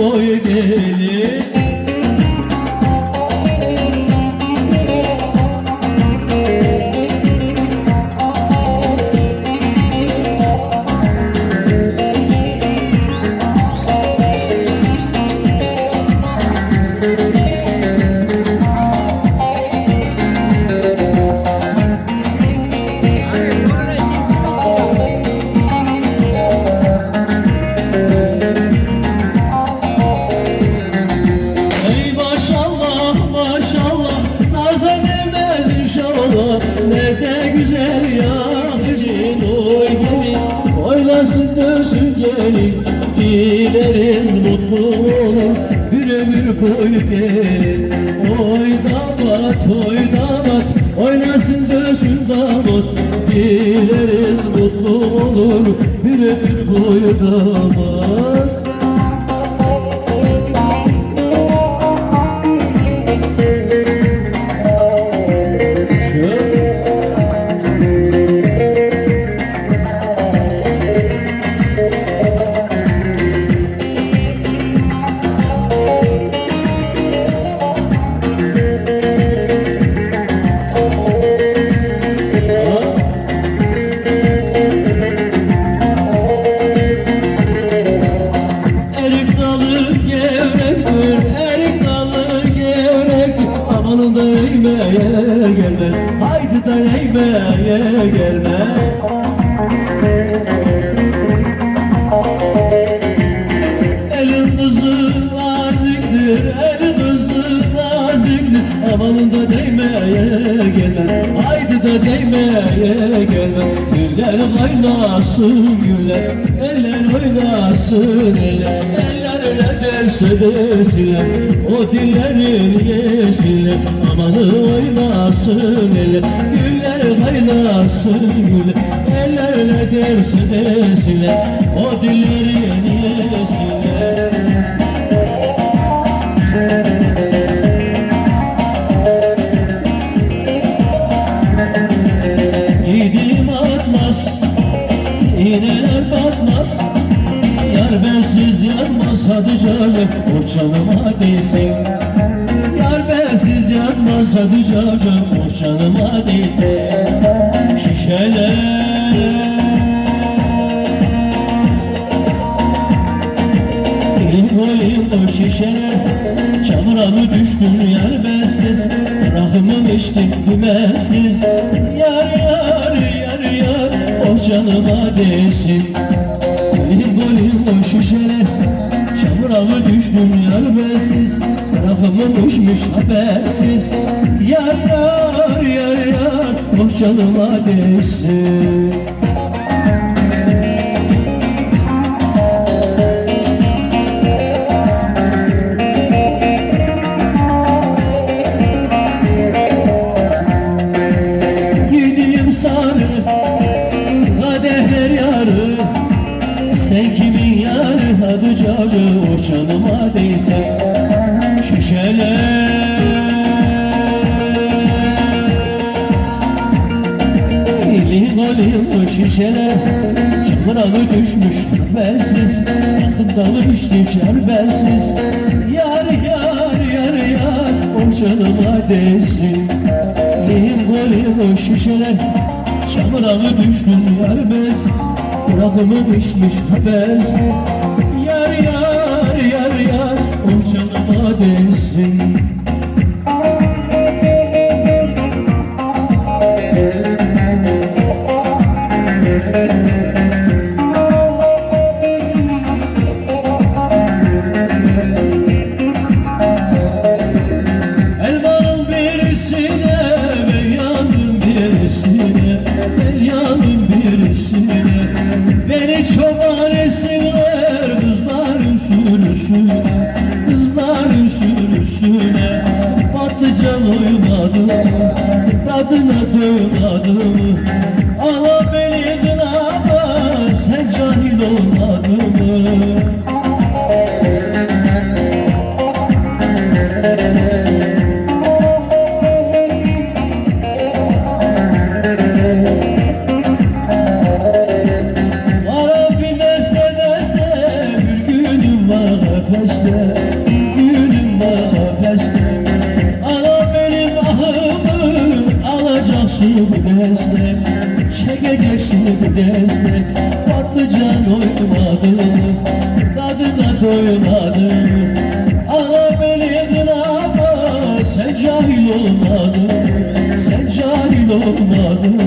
boyu gelin Gelin Oy damat oy damat Oynasın dönsün damat. Dileriz mutlu olur Bir ömür boyu damat Güller kaynasın güller, eller oynasın eller Eller öyle derse desinler, o dillerin yesinler Amanı oynasın eller, güller kaynasın güller Eller öyle derse desinler, o dillerin yesinler iğneler batmaz. Yar bensiz yanmaz hadi canım, o canıma değsin Yar bensiz yanmaz hadi canım, o canıma değsin Şişeler o şişeler Çamura mı düştün yar bensiz? Rahımım içtim dümensiz Yar yar canıma değsin. Limon limon şişeler Çamura mı düştün yar bensiz Rahımım uçmuş habersiz. Yar yar yar yar O canıma değsin o canıma değse Şişeler. Limon limon şişeler Çamuralı düşmüş habersiz Yakından içtim şerbersiz. Yar yar yar yar O canıma değsin Limon limon şişeler Çamuralı düştüm yar bensiz Bırakımı içmiş habersiz birisine Beni çoban etsinler kızların sürüsüne Kızların sürüsüne Patlıcan uymadı Tadına doymadım cahil olmadın Sen cahil olmadın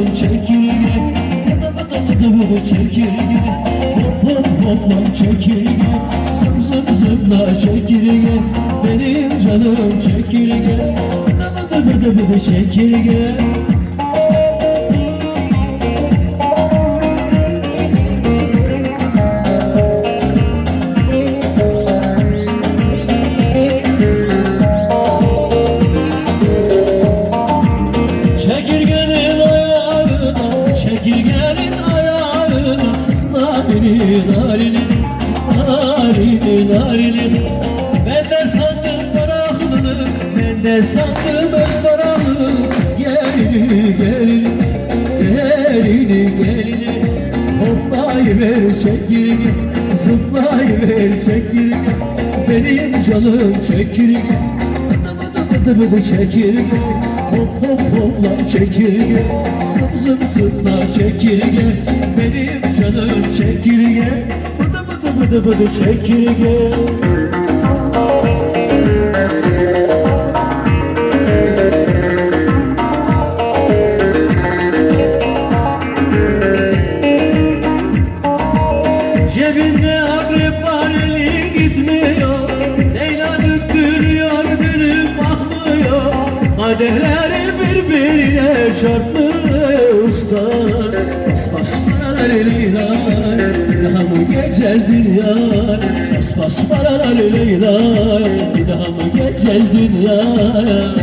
Canım çekirge bu çekirge Hop hop hop lan çekirge Zım zım zımla çekirge Benim canım çekirge Dı dı dı dı dı çekirge narini Ben de sandım baraklını, ben de sandım öz baraklını Gelini, gelini, gelini, gelini Hoplayıver çekirge, zıplayıver çekirge. Benim canım çekirge Bıdı bıdı çekirge. Hop hop hop lan çekirge Zım zım zım lan çekirge. Benim canım çekirge Bıdı bıdı çekirge Cebinde akrep var eli gitmiyor. Leyla döktürüyor dönüp Kadehleri birbirine çarptı usta Daha mı geleceğiz dünya Bas bas paralar Leyla daha mı geleceğiz dünyaya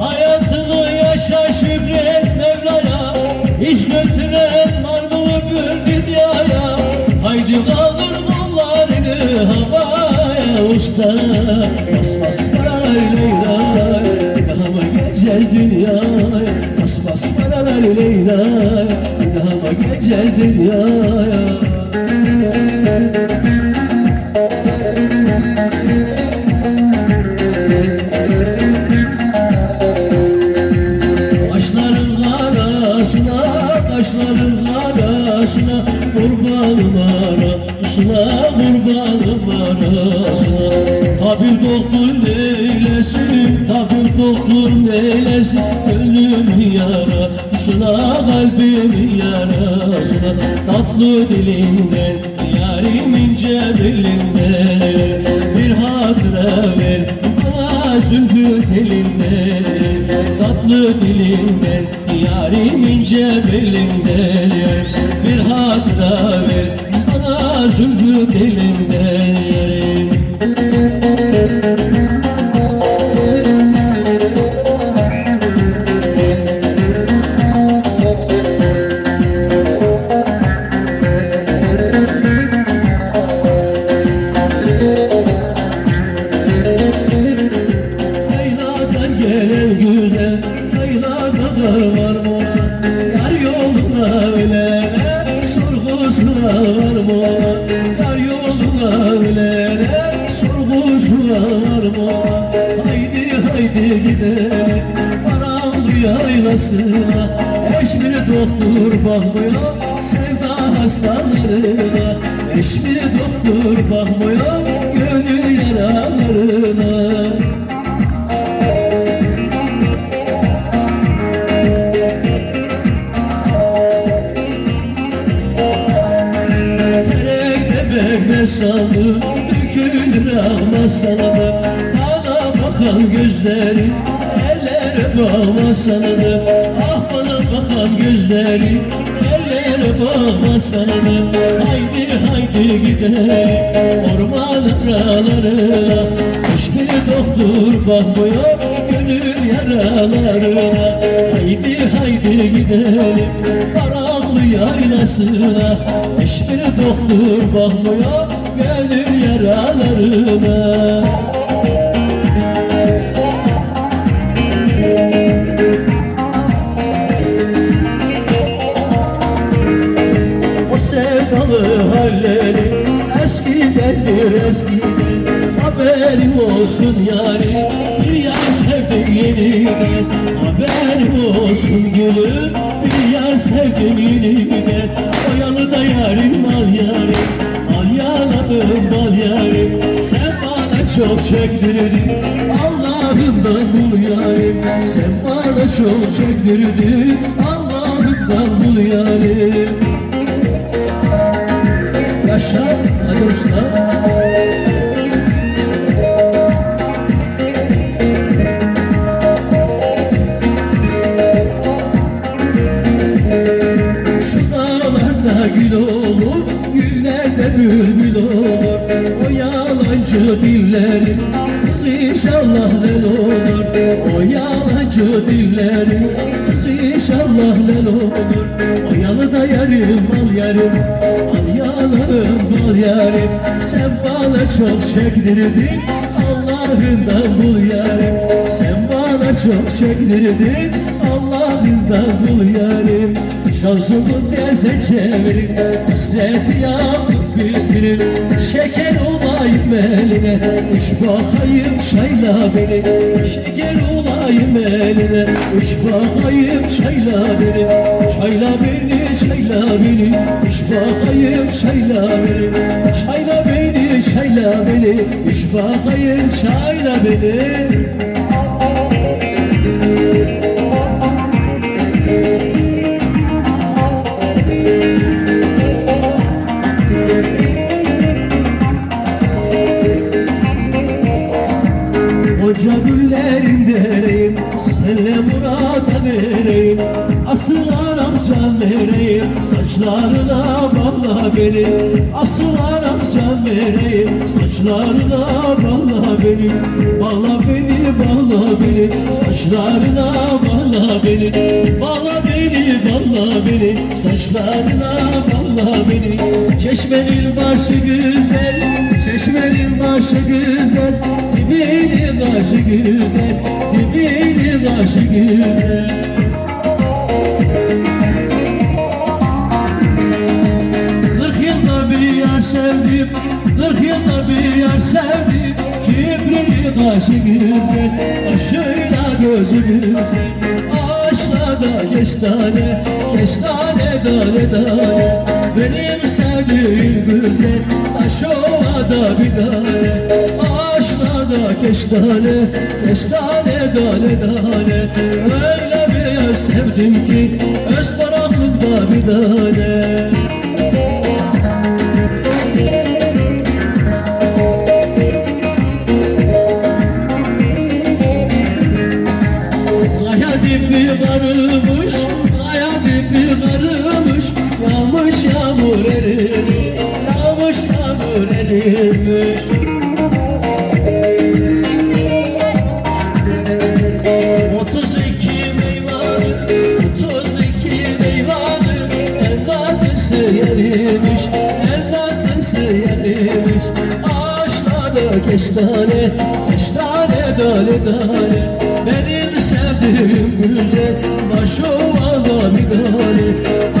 Hayatını yaşa şükret Mevla'ya. İş götüren havaya usta Bas bas paralar Leyla daha mı geleceğiz dünyaya Bas bas paralar Leyla daha mı geleceğiz dünyaya Kaşların arasına, kaşların arasına Kurbanım arasına, kurbanım arasına Tabip doktor neylesin, tabip doktor neylesin Gönlümün yarasına, kalbimin yarasına. Tatlı dilinden, yarim ince belinden. Bir hatıra ver, bana zülfü telinden. Tatlı dilinden Yarim ince belinden. Bir hatıra ver Bana zülfü güzel Leyla kadar var mı? Yar ölene Sorgusuna var mı? Yar yoluna ölene Sorgusuna var mı? Haydi haydi gidelim Karanlı yaylasına Eş bir doktor bakmıyor Sevda hastalarına Eş bir doktor bakmıyor Gönül yaralarına Saldı dökülür ağmaz sanırım Bana bakan gözleri. Ellere bağmaz sanırım Ah bana bakan gözleri. Ellere bağmaz sanırım Haydi haydi gidelim. Orman aralarına Hiçbir doktor bakmıyor gönül yaralarına Haydi haydi gidelim Karanlı yaylasına Hiçbir doktor bakmıyor gönül yaralarına. O sevdalı halleri eskidendir eskiden Haberim olsun yani. Bir yar sevdim yeniden Haberim olsun gülüm. Bir yar sevdim yeniden O yalıda yarim al yarim. Al yaladım bal yarim. Sen bana çok çektirdin Allah'ımdan bul yarim. Sen bana çok çektirdin Allah'ımdan bul yarim. Yaşa hadi Kız inşallah lel olur. O yalancı dillerin Kız inşallah lel olur. O yalıda yarim al yarim Al yalarım bal yarim Sen bana çok çektirdin. Allah'ından bul yarim Sen bana çok çektirdin. Allah'ından bul yarim Şansımı teze çevirin Hasreti yakıp bitirin Şeker olayım eline. Üç bakayım çayla beni. Şeker olayım eline. Üç bakayım çayla beni. Çayla beni çayla beni. Üç bakayım çayla beni. Çayla beni çayla beni. Üç bakayım çayla beni Saçlarına bağla beni Asıl aramcan vereyim. Saçlarına bağla beni Bağla beni bağla beni. Saçlarına bağla beni Bağla beni bağla beni. Saçlarına bağla beni. Çeşmenin başı güzel Çeşmenin başı güzel. Dibinin başı güzel Dibinin başı güzel sevdim Kırk yılda bir yar sevdim. Kibrili kaşı güzel Aşıyla gözü güzel Ağaçlarda kestane Kestane tane tane Benim sevdiğim güzel Taş ovada bir tane. Ağaçlarda kestane Kestane tane tane Öyle bir sevdim ki Öz tarafında bir tane yerimiş, en tatlısı yerimiş Ağaçlarda kestane, kestane dale dale Benim sevdiğim güzel, baş ovada bir dale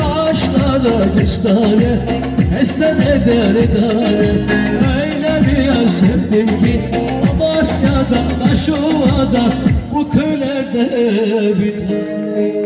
Ağaçlarda kestane, kestane dale dale Öyle bir yer sevdim ki Amasya'da, Taşova'da Bu köylerde biter